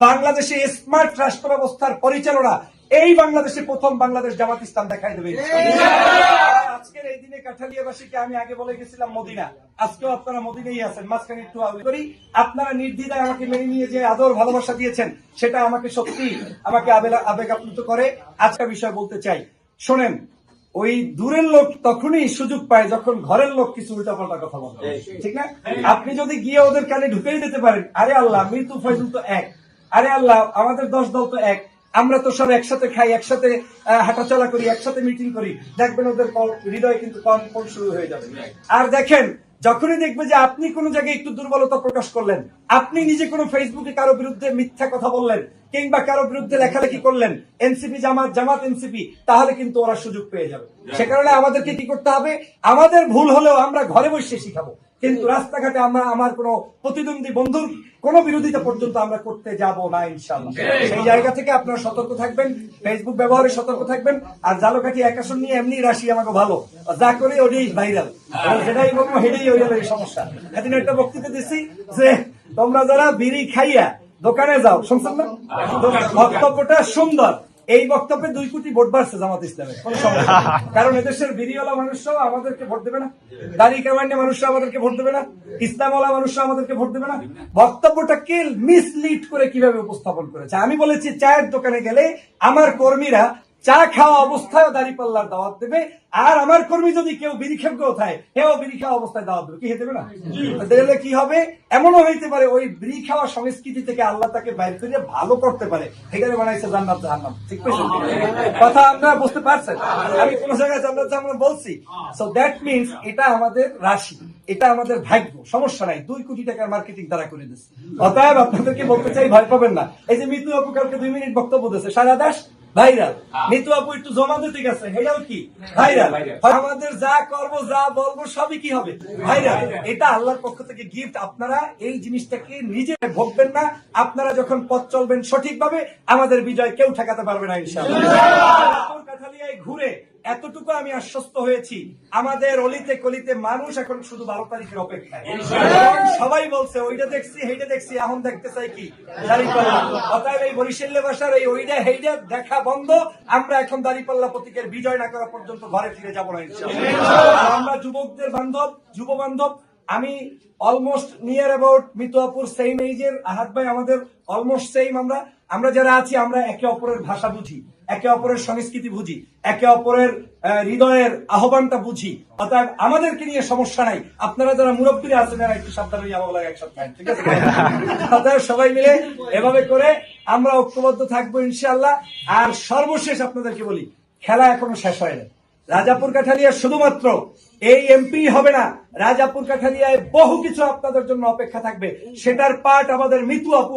বাংলাদেশে স্মার্ট রাষ্ট্র ব্যবস্থার পরিচালনা এই বাংলাদেশে প্রথম বাংলাদেশ জামাত ইসলাম দেখাই দেবে আজকের এই দিনে কাঠালিয়াবাসীকে আমি আগে বলে গেছিলাম মদিনা। আজকেও আপনারা মদিনেই আছেন মাঝখানে একটু আগে করি। আপনারা নির্দ্বিধায় আমাকে মেনে নিয়ে যে আদর ভালোবাসা দিয়েছেন সেটা আমাকে সত্যি আমাকে আবেগ আপ্লুত করে। আজকে বিষয় বলতে চাই শোনেন ওই দূরের লোক তখনই সুযোগ পায় যখন ঘরের লোক কিছু উল্টাপাল্টা কথা বলে। ঠিক না? আপনি যদি গিয়ে ওদের কানে ঢুকেই দিতে পারেন আরে আল্লাহ মৃত্যু ফয়জুল তো এক। আরে আল্লাহ, আমাদের দশ দল তো এক। আমরা তো সব একসাথে খাই, একসাথে হাঁটা হাঁটাচলা করি, একসাথে মিটিং করি। দেখবেন ওদের হৃদয় কিন্তু কম কম শুরু হয়ে যাবে। আর দেখেন, যখনই দেখবে যে আপনি কোনো জায়গায় একটু দুর্বলতা প্রকাশ করলেন, আপনি নিজে কোনো ফেসবুকে কারও বিরুদ্ধে মিথ্যা কথা বললেন কিংবা কারও বিরুদ্ধে লেখালেখি করলেন এনসিপি জামাত জামাত এনসিপি তাহলে কিন্তু ওরা সুযোগ পেয়ে যাবে। সে কারণে আমাদেরকে কি করতে হবে? আমাদের ভুল হলেও আমরা ঘরে বসে শিখাবো। কিন্তু রাস্তাঘাটে আমরা আমার কোনো প্রতিদ্বন্দ্বী বন্ধুর কোন বিরোধিতা পর্যন্ত আমরা করতে যাব না ইনশাল্লাহ সেই জায়গা থেকে আপনারা সতর্ক থাকবেন ফেসবুক ব্যবহারে সতর্ক থাকবেন আর জালকাঠি একাশন নিয়ে এমনি রাশি আমাকে ভালো। যা করে ওটাই ভাইরাল সেটাই বলব হেডেই হয়ে গেল এই সমস্যা। এদিন একটা বক্তৃতা দিচ্ছি যে তোমরা যারা বিড়ি খাইয়া দোকানে যাও, শুনছেন না? বক্তব্যটা সুন্দর। এই বক্তব্যে দুই কোটি ভোট বাড়ছে জামাত ইসলামের সমস্যা কারণ এদেশের বিড়িওয়ালা মানুষরাও আমাদেরকে ভোট দেবে না দাঁড়িয়ে কামান্য মানুষরা আমাদেরকে ভোট দেবে না, ইসলামওয়ালা মানুষরা আমাদেরকে ভোট দেবে না। বক্তব্যটা কে মিসলিড করে কীভাবে উপস্থাপন করেছে? আমি বলেছি, চায়ের দোকানে গেলে আমার কর্মীরা চা খাওয়া অবস্থায় দাড়ি পাল্লার দাওয়াত দেবে। আর আমার কর্মী যদি কেউ বিড়ি খেপকে কোথায় হেও বিড়ি খাওয়া অবস্থায় দাওয়াত দেবে। কি হতে না? দিলে কি হবে? এমনও হইতে পারে ওই বিড়ি খাওয়া সংস্কৃতি থেকে আল্লাহ তাকে বাইরে করে ভালো করতে পারে। এখানে বানাইছে জান্নাত জাহান্নাম। ঠিক পেয়েছেন কথা আপনারা বুঝতে পারছেন? আমি কোন জায়গায় জান্নাত জাহান্নাম বলছি। সো দ্যাট মিনস এটা আমাদের রাশি এটা আমাদের ভাগ্য। সমস্যা নাই দুই কোটি টাকার মার্কেটিং তারা করে দিচ্ছে অতএব আপনাদেরকে বলতে চাই ভয় পাবেন না। এই যে মৃত্যু আপু কালকে দুই মিনিট বক্তব্য দিয়েছে। সারা দাস ভাইরাল নিতু আপু একটু জমা দিতে গেছে এটাও কি? ভাইরাল আমাদের যা করব যা বলব সবই কি হবে? ভাইরাল এটা আল্লাহর পক্ষ থেকে গিফট আপনারা এই জিনিসটাকে নিজে ভোগবেন না। আপনারা যখন পথ চলবেন সঠিকভাবে আমাদের বিজয় কেউ ঠেকাতে পারবে না ইনশাআল্লাহ। ঘুরে এতটুকু আমি আশ্বস্ত হয়েছি আমাদের অলিতে কলিতে মানুষ এখন শুধু বারো তারিখের অপেক্ষায়। সবাই বলছে ওইটা দেখছি হেইটা দেখছি এখন দেখতে চাই কি? দাঁড়িপাল্লা। অতএব এই বরিশাল্য ভাষার এই ওইটা হেইটা দেখা বন্ধ আমরা এখন দাঁড়িপাল্লা প্রতীকের বিজয় না করা পর্যন্ত ঘরে ফিরে যাব না আমরা যুবকদের বান্ধব যুব বান্ধব আমি almost near about Mituapur same এইজের আহাত ভাই আমাদের অলমোস্ট সেম আমরা। আমরা যারা আছি আমরা একে অপরের ভাষা বুঝি একে অপরের সংস্কৃতি বুঝি একে অপরের হৃদয়ের আহ্বানটা বুঝি। অর্থাৎ আমাদেরকে নিয়ে সমস্যা নাই। আপনারা যারা মুরব্বীরা আছেন এরা একটু সাবধান হয়ে আমার লাগে একসাথে খান, ঠিক আছে? সবাই মিলে এভাবে করে আমরা ঐক্যবদ্ধ থাকব ইনশাআল্লাহ। আর সর্বশেষ আপনাদেরকে বলি খেলা এখনও শেষ হয়নি রাজাপুর কাঠালিয়া শুধুমাত্র এই এমপি হবে না, রাজাপুর কাঠালিয়ায় বহু কিছু আপনাদের জন্য অপেক্ষা থাকবে। সেটার পার্ট আমাদের মিতু আপু